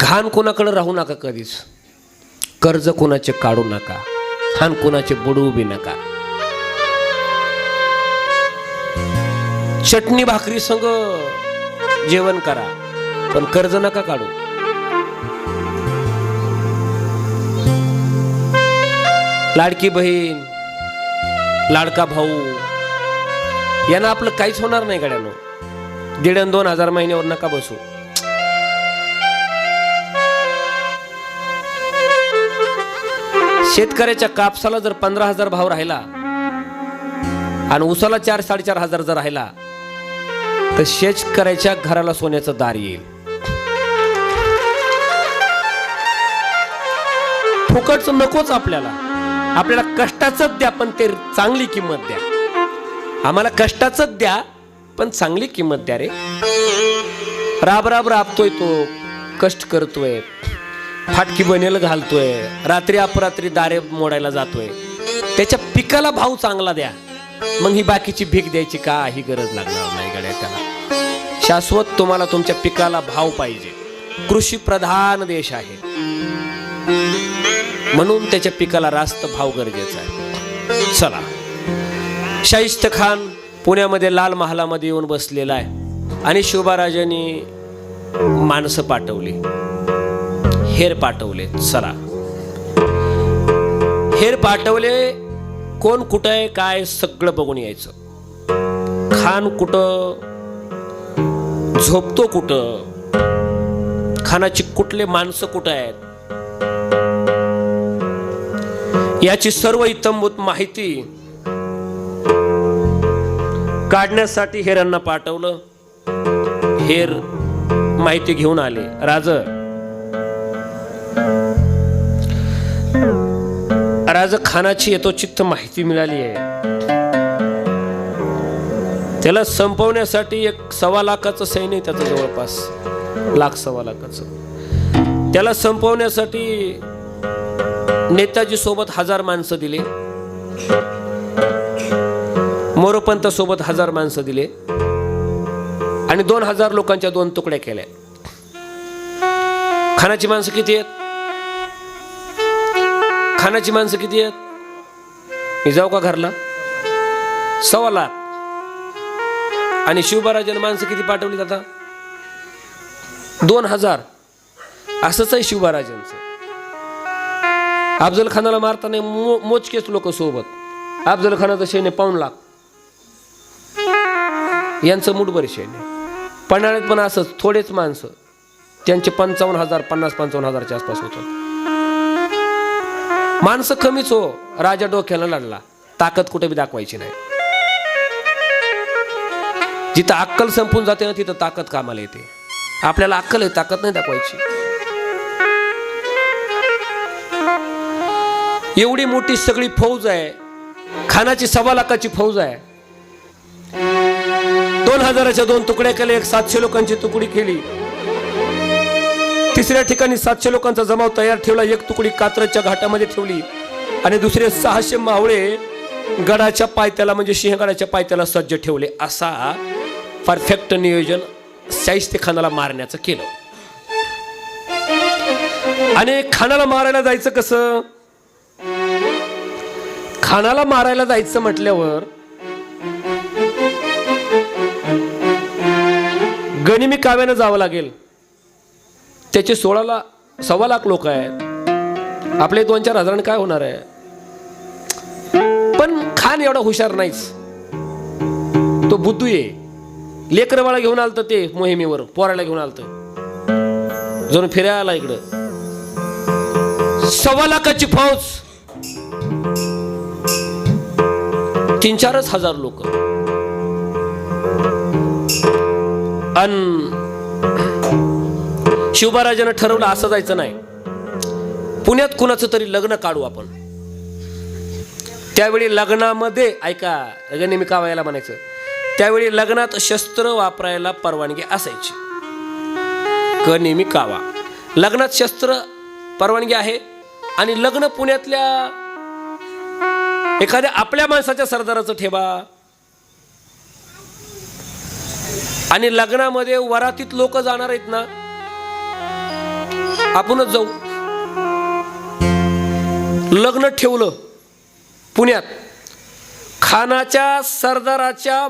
घाण कोणाकडे राहू नका कधीच. कर्ज कोणाचे काढू नका. घाण कोणाचे बुडवू बी नका. चटणी भाकरी संग जेवण करा पण कर्ज नका काढू. लाडकी बहीण लाडका भाऊ यांना आपलं काहीच होणार नाही गड्यानं. दीड दोन हजार महिन्यावर नका बसू. शेतकऱ्याच्या कापसाला जर पंधरा हजार भाव राहिला आणि उसाला चार साडेचार हजार जर राहिला तर शेतकऱ्याच्या घराला सोन्याचं दार येईल. फुकटचं नकोच आपल्याला. आपल्याला कष्टाचंच द्या पण ते चांगली किंमत द्या. आम्हाला कष्टाचंच द्या पण चांगली किंमत द्या रे. राब राब राबतोय तो. कष्ट करतोय. फाटकी बनेल घालतोय. रात्री अपरात्री दारे मोडायला जातोय. त्याच्या पिकाला भाव चांगला द्या. मग ही बाकीची भीक द्यायची का काही गरज लागणार नाही गड्या त्याला. शाश्वत तुम्हाला तुमच्या पिकाला भाव पाहिजे. कृषी प्रधान देश आहे. म्हणून त्याच्या पिकाला रास्त भाव गरजेचा आहे. चला. शाहिस्त खान पुण्यामध्ये लाल महालामध्ये येऊन बसलेला आहे. आणि शोभाराजांनी माणसं पाठवली. हेर पाठवले चला. हेर पाठवले कोण कुठं आहे काय सगळं बघून यायचं. खान कुठं झोपतो कुठं खानाची कुठले माणसं कुठं आहेत. याची सर्व इतंभूत माहिती काढण्यासाठी हेरांना पाठवलं. हेर माहिती घेऊन आले. राज राजखानाची यथोचित्त माहिती मिळाली आहे. त्याला संपवण्यासाठी एक सव्वा लाखाचं सैन्य आहे त्याचं जवळपास लाख सव्वा लाखाचं. त्याला संपवण्यासाठी नेताजी सोबत हजार माणसं दिले. मोरोपंत सोबत हजार माणसं दिले. आणि दोन हजार लोकांच्या दोन तुकड्या केल्या. खानाची माणसं किती आहेत? खानाची माणसं किती आहेत? मी जाऊ का घरला? सव्वा लाख. आणि शिवबाराजांना माणसं किती पाठवली आता? दोन हजार. असंच आहे शिवबाराजांचं. अफजल खानाला मारताना मो मोजकेच लोक सोबत. अफजल खानाचं सैन्य पाऊन लाख. यांचं मुठभर सैन्य. पन्हाळ्यात पण असंच थोडेच माणसं. त्यांचे पंचावन्न हजार पन्नास पंचावन्न हजारच्या आसपास होतं. माणसं कमीच हो. राजा डोक्याला लढला. ताकद कुठे बी दाखवायची नाही. जिथं अक्कल संपून जाते ना तिथं ताकद कामाला येते. आपल्याला अक्कल आहे ताकद नाही दाखवायची. एवढी मोठी सगळी फौज आहे. खानाची सव्वा लाखाची फौज आहे. दोन हजाराच्या दोन तुकड्या केल्या एक सातशे लोकांची तुकडी केली. तिसऱ्या ठिकाणी सातशे लोकांचा जमाव तयार ठेवला. एक तुकडी कात्रच्या घाटामध्ये ठेवली. आणि दुसरे सहाशे मावळे गडाच्या पायथ्याला म्हणजे सिंहगडाच्या पायथ्याला सज्ज ठेवले. असा परफेक्ट नियोजन शाहिस्ते खानाला मारण्याचं केलं. आणि खानाला मारायला जायचं कसं? खानाला मारायला जायचं म्हटल्यावर गनिमी काव्यानं जावं लागेल. त्याचे सोळाला सव्वा लाख लोक आहेत. आपले दोन चार हजारांनी काय होणार आहे? पण खान एवढा हुशार नाहीच. तो बुद्धू आहे. लेकरवाळा घेऊन आलतं ते मोहिमेवर पोराला घेऊन आलत. जणू फिरायला आला इकडं. सव्वा लाखाची फौज. तीन चारच हजार लोक. अन शिवबाराजानं ठरवलं असं जायचं नाही. पुण्यात कुणाचं तरी लग्न काढू आपण. त्यावेळी लग्नामध्ये ऐका नेहमी कावायला म्हणायचं. त्यावेळी लग्नात शस्त्र वापरायला परवानगी असायची. क नेहमी कावा. लग्नात शस्त्र परवानगी आहे आणि लग्न पुण्यातल्या एखाद्या आपल्या माणसाच्या सरदाराचं ठेवा. आणि लग्नामध्ये वरातीत लोक जाणार आहेत ना आपणच जाऊ. लग्न ठेवलं पुण्यात. खानाच्या सरदाराच्या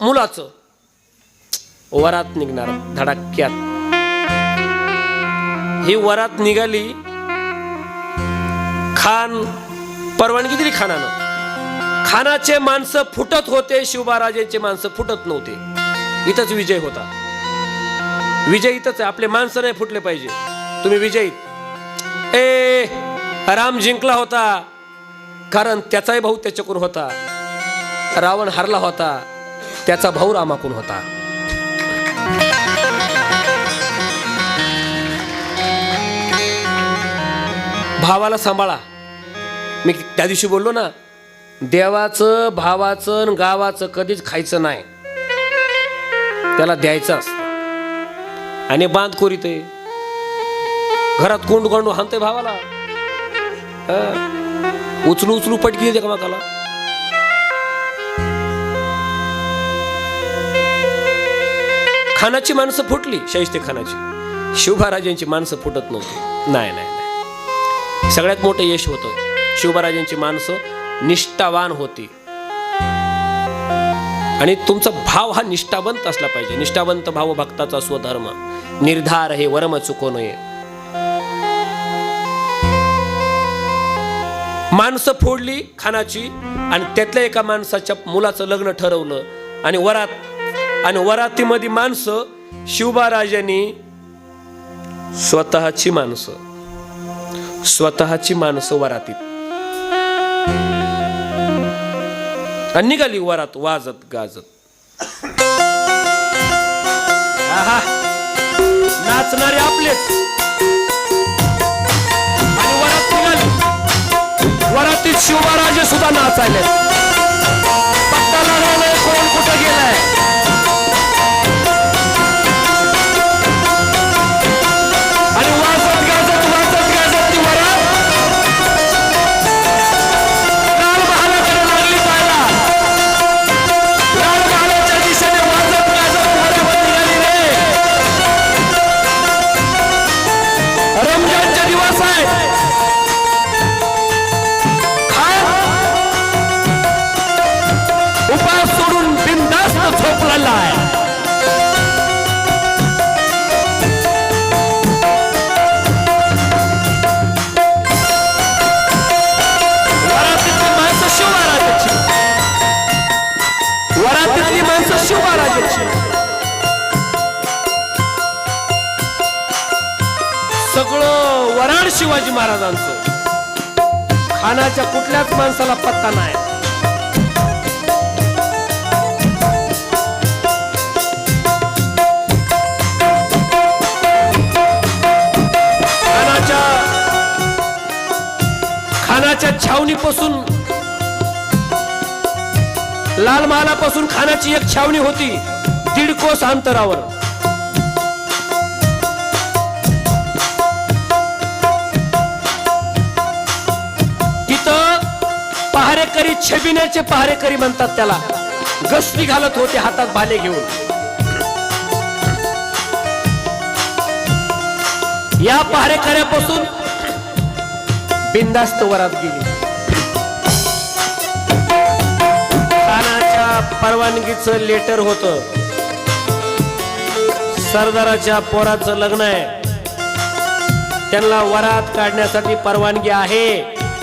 मुलाचं. वरात निघणार धडाक्यात. ही वरात निघाली. खान परवानगी दिली खानानं. खानाचे माणसं फुटत होते शिवबाराजेंचे माणसं फुटत नव्हते. इथंच विजय होता. विजय इथंच आहे आपले माणसं नाही फुटले पाहिजे. तुम्ही विजयीत ए राम जिंकला होता कारण त्याचाही भाऊ त्याच्याकडून होता. रावण हरला होता त्याचा भाऊ रामाकून होता. भावाला सांभाळा. मी त्या दिवशी बोललो ना देवाचं भावाचं आणि गावाचं कधीच खायचं नाही. त्याला द्यायचं असतं. आणि बांध कोरीत घरात कोंड कोंडू हाणतोय भावाला. उचलू उचलू पटकी देते का खानाची माणसं फुटली शाहिस्ते खानाची. शिवभाराजांची माणसं फुटत नव्हती. नाही नाही नाही. सगळ्यात मोठं यश होतं. शिवभाराजांची माणसं निष्ठावान होती. आणि तुमचा भाव हा निष्ठावंत असला पाहिजे. निष्ठावंत भाव भक्ताचा स्वधर्म. निर्धार हे वरम चुको नये. माणसं फोडली खानाची आणि त्यातल्या एका माणसाच्या मुलाचं लग्न ठरवलं. आणि वरात आणि वरातीमध्ये माणसं शिवबाराजांनी स्वतःची माणसं स्वतःची माणसं वरातीत. आणि निघाली वरात वाजत गाजत. नाचणारे आपलेच. वरातीत शिवराजे सुद्धा नाचायले शिवाजी महाराजांचं. खानाच्या कुठल्याच माणसाला पत्ता नाही. खानाच्या खानाच्या छावणीपासून लाल महालापासून खानाची एक छावणी होती दीड कोस अंतरावर. पहारेकरी छबिण्याचे पहारेकरी म्हणतात त्याला. गस्ती घालत होते हातात भाले घेऊन. या पहारेकऱ्यापासून बिंदास्त वरात गेली. खानाच्या परवानगीचं लेटर होत. सरदाराच्या पोराचं लग्न आहे. त्यांना वरात काढण्यासाठी परवानगी आहे.